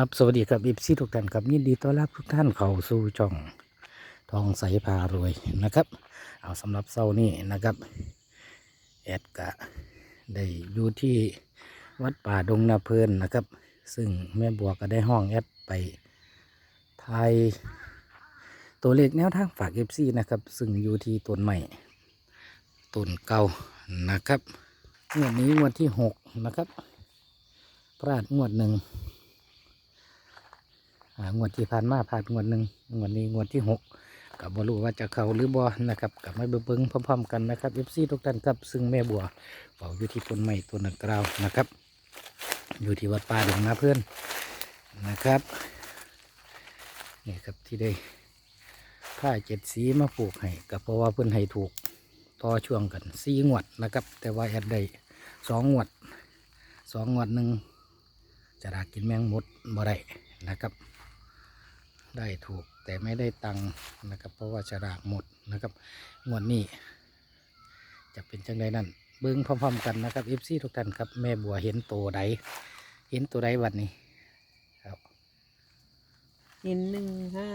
ครับสวัสดีครับอีฟซีทุกท่านครับยินดีต้อนรับทุกท่านเข้าสู่ช่องทองใสพารวยนะครับ เอาสำหรับเช้านี้นะครับแอดกะได้อยู่ที่วัดป่าดงนาเพลินนะครับ ซึ่งแม่บัวก็ได้ห้องแอดไปทายตัวเลขแนวทางฝากเอฟซีนะครับ ซึ่งอยู่ที่ต้นใหม่ต้นเก่านะครับงวดนี้งวดที่หกนะครับพลาดงวดหนึ่ง งวดที่ผ่านมาผ่านงวดหนึ่งงวดนี้งวดที่หกกับบรู้ว่าจะเขาหรือบ่นะครับกับไมาเบิ่งพร้อมๆกันนะครับเอฟซีทุกท่านครับซึ่งแม่บัวเฝ้าอยู่ที่ต้นไม้ต้นนักกราวนะครับ อยู่ที่วัดป่าดงนาเพื่อนนะครับนี่ครับที่ได้ผ้าเจ็ดสีมาปลูกให้กับเพราะว่าเพื่อนให้ถูกต่อช่วงกันสี่งวดนะครับ แต่ว่าแอดได้สองงวดสองงวดหนึ่งจะรักกินแมงมดบ่ได้ นะครับ ได้ถูกแต่ไม่ได้ตังค์นะครับ เพราะว่าฉลากหมดนะครับงวดนี้ จะเป็นจังไดนั่นเบิ้งพร้อมๆกันนะครับเอฟซีทุกท่านครับแม่บัวเห็นตัวใดเห็นตัวใดวันนี้ครับเห็นหนึ่งห้า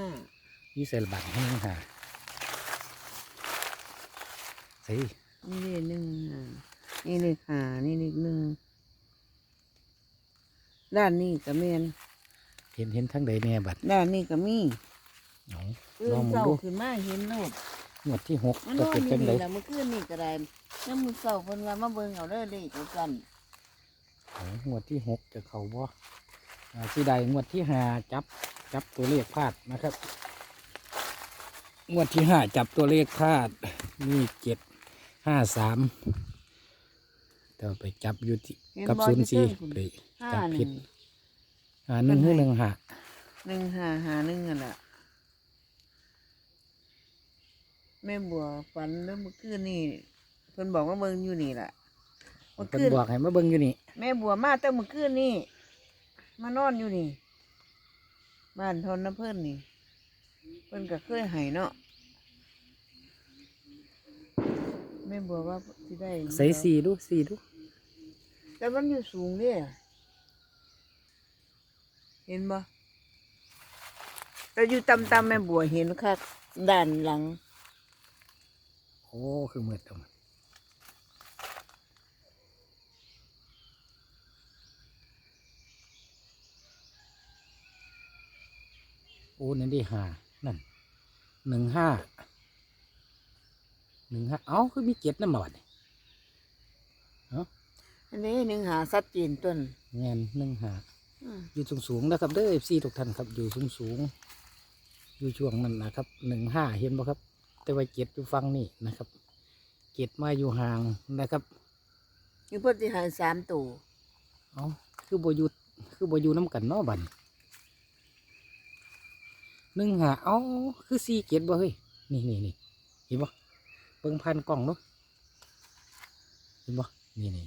ยี่เซลบัตให้หาสินี่เลขหนึ่งห้านี่เลขห้านี่เลขหนึ่งด้านนี้ก็แมนเห็นเห็นทั้งใดแน่บัตรด้านนี้ก็มีเอาตื่ลองนมาเศร้าดูขึ้นมาเห็นโลดงวดที่หกมันจะนอนเป็นอจัยู่งใดนี่แหละเมื่อคืนนี่ก็ได้ยังมือเศร้าเพิ่นว่ามาเบิ่งเอาเด้อเลขเอากันเอางวดที่หกจะเข้าบ่อ่าที่ใดงวดที่ห้าจับจับตัวเลขพลาดนะครับงวดที่ห้าจับตัวเลขพลาดมีเจ็ดห้าสามแต่ว่าไปจับอยู่ที่เห็นกับบ่ศูนย์สี่ที่เทิงไป ห้าจับหผินึ่ดง อ่าหนึ่งหรือหนึ่งห้าหนึ่งห้าห้าหนึ่งนั่นแหละแม่บัวฝันแล้วเมื่อคืนนี่เพิ่นบอกว่าเบิ่งอยู่นี่แหละเมื่อเพิ่นคืนบอกให้มาเบิ่งอยู่นี่แม่บัวมาแต่เมื่อคืนนี่มานอนอยู่นี่บ้านทนน้ำเพิ่นนี่ เพิ่นก็เคยให้เนาะแม่บัวว่าที่ได้ใส่สี่ดูสี่ดูแต่มันอยู่สูงเนี่ย เห็นบ่แต่อยู่ต่ำๆแม่บัวเห็นค่ะด้านหลัง โอ้คือมืดตรงนั้นโอ้นั่นดีห้านั่นหนึ่งห้าหนึ่งห้าเอ้าคือมีเจ็ดน้ำมาบัดนี่อันนี้หนึ่งหาสัดจีนต้นเงินหนึ่งห้า อืมอยู่สูงสูงๆนะครับเด้อเอฟซีทุกท่านครับ อยู่สูงสูงๆอยู่ช่วงนั้นนะครับหนึ่งห้าเห็นบ่ครับ แต่ว่าเจ็ดอยู่ฟังนี่นะครับเจ็ดมาอยู่ห่างนะครับอยู่เพิ่นสิใหายสามตัวเอาคือบอยู่คือบอยู่น้ำกันเนาะบัดนหนึ่งหาเอาคือสี่เจ็ดบ่เฮ้ยนี่นี่นี่เห็นบ่เบิ่งพันกล่องเนาะเห็นบ่นี่นี่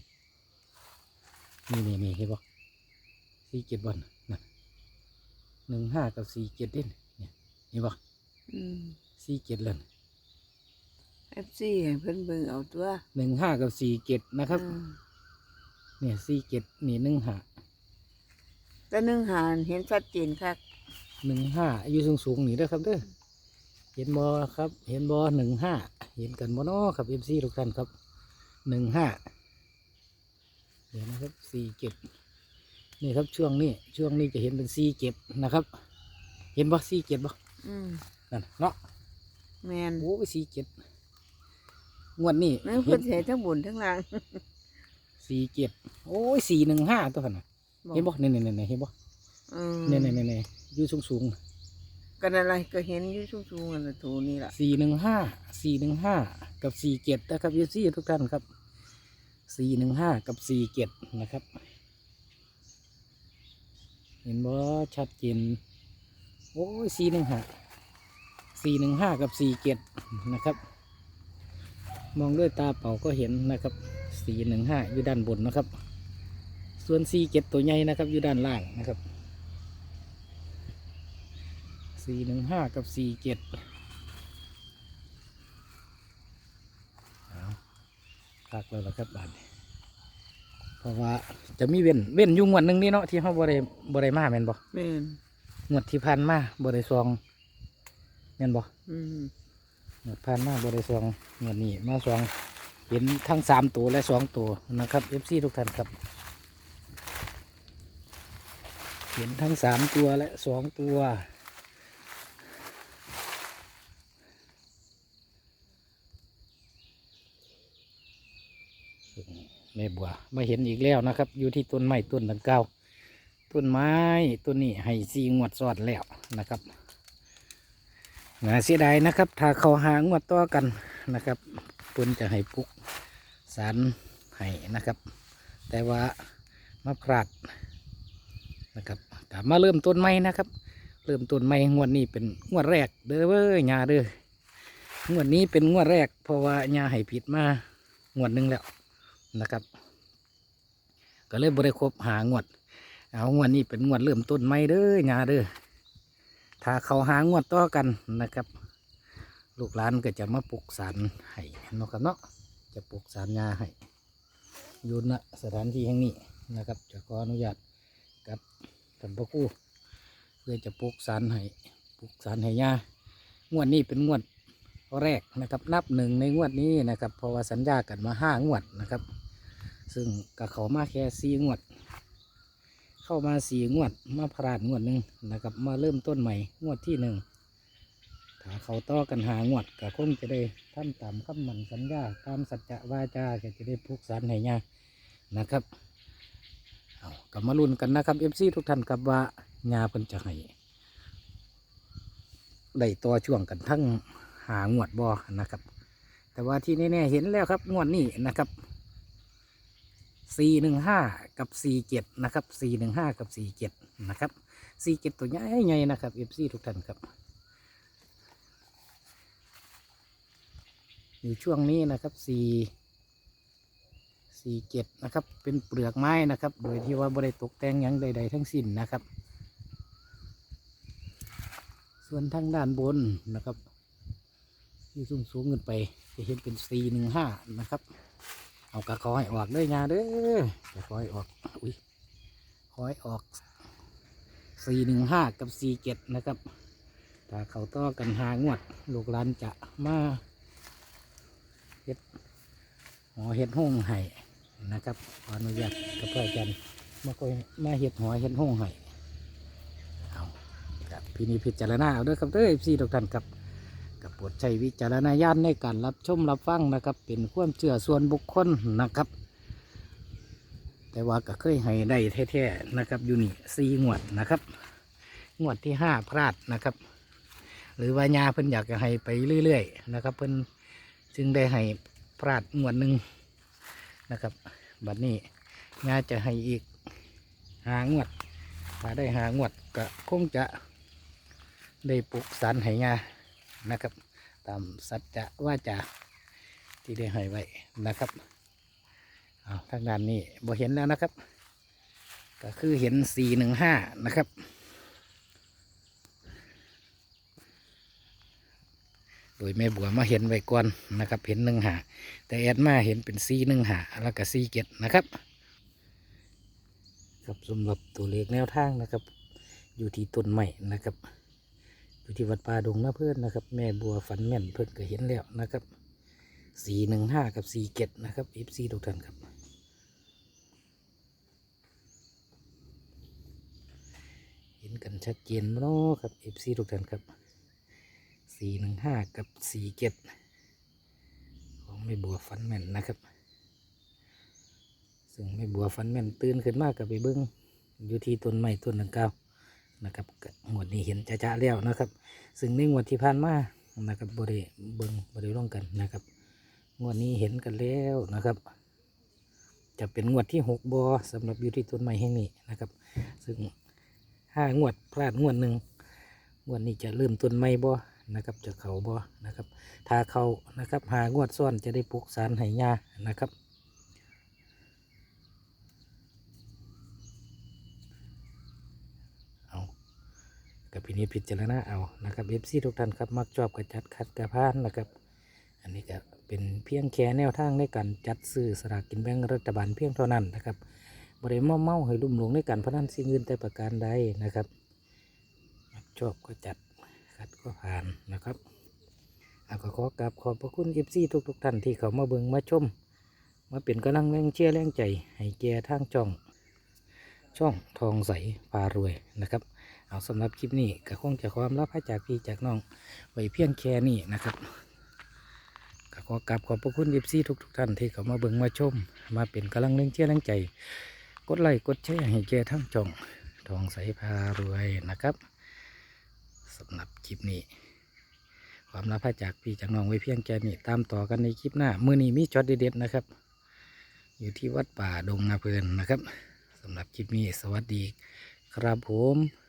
นี่นี่นี่เห็นบ่ สี่เจ็ดบ่นนั่นหนึ่งห้ากับสี่เจ็ดเด่นเนี่ยเห็นบ่อืมสี่เจ็ดเลยเอฟซีให้เพิ่นเบิ่งเอาตัวหนึ่งห้ากับสี่เจ็ดนะครับ อืมเนี่ยสี่เจ็ดนี่หนึ่งห้าแต่หนึ่งหารเห็นชัดเจนครับหนึ่งห้าอายุสูงสูงๆนี่เด้อครับเด้อเห็นบอครับ เห็นบอหนึ่งห้าเห็นกันบอนาะครับเอฟซีทุกท่านครับหนึ่งห้าเดี๋ยวนะครับสี่เจ็ด นี่ครับช่วงนี้ช่วงนี้จะเห็นเป็นสี่เจ็ดนะครับ เห็นบ่สี่เจ็ดบ่อืมนั่นเนาะแมนโอ้ยสี่เจ็ดงวดนี้นั่นเห็เพิ่นนเสียทั้งบนทั้งล่างสี่เจ็ดโอ้ยสี่หนึ่งห้าตัวน่ะเห็นบ่เนี่ยเนี่ยเนี่ยเห็นบ่อืมเนี่ยเนี่ยเนี่ยอยู่สูงสูงๆกันอะไรก็เห็นอยู่สูงๆอันละถูนี่ล่ะสี่หนึ่งห้าสี่หนึ่งห้ากับสี่เจ็ดนะครับยูซี่ทุกท่านครับสี่หนึ่งห้ากับสี่เจ็ดนะครับ เห็นบ่ชัดเจนโอ้ยสี่หนึ่งห้าสี่หนึ่งห้ากับสี่เจ็ดนะครับ มองด้วยตาเปล่าก็เห็นนะครับสี่หนึ่งห้าอยู่ด้านบนนะครับ ส่วนสี่เจ็ดตัวใหญ่นะครับ อยู่ด้านล่างนะครับสี่หนึ่งห้ากับสี่เจ็ดคักแล้วละครับบาดนี้ เพราะว่าจะมีเว้นเว้นอยู่งวดหนึ่งนี่เนาะที่เขาบ่ได้บ่ได้มาแม่นบ่แม่นงวดที่ผ่านมาบ่ได้ซองแม่นบ่อืมงวดผ่านมาบ่ได้ซองงวดนี้มาซองเห็นทั้งสามตัวและสองตัวนะครับ FC ทุกท่านครับ เห็นทั้งสามตัวและสองตัว แม่บัวมาเห็นอีกแล้วนะครับ อยู่ที่ต้นไม้ต้นดังเก่าต้นไม้ต้นนี้ให้ซีงวดสอดแล้วนะครับน่าเสียดายนะครับ ถ้าเขาหางวดต่อกันนะครับเพิ่นจะให้ปุกสารให้นะครับ แต่ว่ามาพลาดนะครับกลับมาเริ่มต้นใหม่นะครับ เริ่มต้นใหม่งวดนี้เป็นงวดแรกเด้อเว้ยยาเด้องวดนี้เป็นงวดแรก เพราะว่ายาให้ผิดมางวดนึงแล้ว นะครับ ก็เลยบริครบหางวด เอางวดนี้เป็นงวดเริ่มต้นใหม่เด้องาเด้อถ้าเขาหางวดต่อกันนะครับ ลูกหลานก็จะมาปลูกสารให้นะครับเนาะจะปลูกสารยาให้อยู่ณสถานที่แห่งนี้นะครับ จะขออนุญาตกับท่านพระครูเพื่อจะปลูกสารให้ปลูกสารให้ยางวดนี้เป็นงวดแรกนะครับนับหนึ่งในงวดนี้นะครับเพราะว่าสัญญากันมาห้างวดนะครับ ซึ่งกับเขามาแค่สี่งวด เข้ามาสี่งวด มาพลาดงวดหนึ่งนะครับ มาเริ่มต้นใหม่งวดที่หนึ่งถ้าเขาต่อกันหางวดก็คงจะได้ทำตามคำมั่นสัญญาตามสัจจะวาจาก็จะได้พุกสารให้ยานะครับเอากลับมาลุ้นกันนะครับเอฟซีทุกท่านกับว่าญาเพิ่นจะให้ได้ต่อช่วงกันทั้งหางวดบอนะครับ แต่ว่าที่แน่ๆเห็นแล้วครับงวดนี้นะครับ สี่หนึ่งห้ากับสี่เจ็ดนะครับสี่หนึ่งห้ากับสี่เจ็ดนะครับสี่เจ็ดตัวใหญ่ใหญ่นะครับเอฟซีทุกท่านครับ อยู่ช่วงนี้นะครับสี่สี่เจ็ดนะครับเป็นเปลือกไม้นะครับ โดยที่ว่าบริตกแต่งยังใด ๆ ทั้งสิ้นนะครับ ส่วนทางด้านบนนะครับที่สูงสูงขึ้นไปจะเห็นเป็นสี่หนึ่งห้านะครับ เอากระคอยออกเลยงาเด้อกระคอยออกอุ้ยคอยออกสี่หนึ่งห้ากับสี่เจ็ดนะครับถ้าเขาต่อกันหางวด ลูกหลานจะมาเฮ็ดหอเฮ็ดห้องไห้นะครับขออนุญาตกับพระอจารย์มาคอยมาเฮ็ดหอเฮ็ดห้องไห้เอาครับพี่นิพิจารณาเอาด้วยครับเด้อพี่ทุกท่านครับ กับโปรดใช้วิจารณญาณในการรับชมรับฟังนะครับ เป็นความเชื่อส่วนบุคคลนะครับ แต่ว่าก็เคยให้ได้แท้ๆนะครับอยู่นี่สี่งวดนะครับ งวดที่ห้าพลาดนะครับ หรือว่าญาเพิ่นอยากจะให้ไปเรื่อยๆนะครับ เพิ่นจึงได้ให้พลาดงวดหนึ่งนะครับบัดนี้ญาจะให้อีกหางวดถ้าได้หางวดก็คงจะได้ปลุกสารให้ญา นะครับ ตามสัจจะว่าจะที่ได้ให้ไว้นะครับเอาทางด้านนี้บ่เห็นแล้วนะครับ ก็คือเห็นสี่หนึ่งห้านะครับโดยแม่บัวมาเห็นไว้ก่อนนะครับ เห็นหนึ่งหาแต่แอดมาเห็นเป็นสี่หนึ่งหาแล้วก็สี่เจ็ดนะครับครับสำหรับตัวเลขแนวทางนะครับ อยู่ที่ต้นไม้นะครับ อยู่ที่วัดป่าดงนาเพื่อนนะครับ แม่บัวฝันแม่นเพื่อนก็เห็นแล้วนะครับสี่หนึ่งห้ากับสี่เจ็ดนะครับเอฟซีทุกท่านครับเห็นกันชัดเจนเนาะครับเอฟซีทุกท่านครับสี่หนึ่งห้ากับสี่เจ็ดของแม่บัวฝันแม่นนะครับ ซึ่งแม่บัวฝันแม่นตื่นขึ้นมากกับไปเบิ้งอยู่ที่ต้นไม้ต้นดังกล่าว นะครับงวดนี้เห็นจะๆแล้วนะครับ ซึ่งในงวดที่ผ่านมานะครับบริเบิงบริร่องกันนะครับงวดนี้เห็นกันแล้วนะครับ จะเป็นงวดที่หกบอสำหรับอยู่ที่ต้นไม้แห่งนี้นะครับ ซึ่งห้างวดพลาดงวดหนึ่งงวดนี้จะเริ่มต้นไม้บอนะครับจะเขาบอนะครับถ้าเขานะครับหางวดซ้อนจะได้ปลูกสารไหยานะครับ เอา กับพินิจพิจารณาเอานะครับเอฟซีทุกท่านครับมักชอบกระจัดขัดกระพานนะครับ อันนี้ก็เป็นเพียงแค่แนวทางในการจัดซื้อสลากกินแบ่งรัฐบาลเพียงเท่านั้นนะครับบริเมาเมาให้ลุ่มหลงในการพนันสิ่งอื่นแต่ประการใดนะครับชอบก็จัดขัดก็ผ่านนะครับเอาก็ขอกราบขอบพระคุณเอฟซีทุกๆท่านที่เขามาเบิ่งมาชมมาเป็นกำลังแรงเชียร์แรงใจ ให้แก่ทางช่อง ช่องทองใสพารวยนะครับ เอาสำหรับคลิปนี้ก็คงจะความรับให้จากพี่จากน้องไว้เพียงแค่นี้นะครับก็ขอกราบขอบพระคุณเอฟซีทุกทุกๆท่านที่เข้ามาเบิ่งมาชม มาเป็นกำลังแรงเชียร์แรงใจ กดไลค์กดแชร์ให้แก่ทั้งช่องทองใสพารวยนะครับสำหรับคลิปนี้ ความรับให้จากพี่จากน้องไว้เพียงแค่นี้ตามต่อกันในคลิปหน้ามื้อนี้มีช็อตเด็ดๆนะครับ อยู่ที่วัดป่าดงนาเพลินนะครับสำหรับคลิปนี้สวัสดีครับผม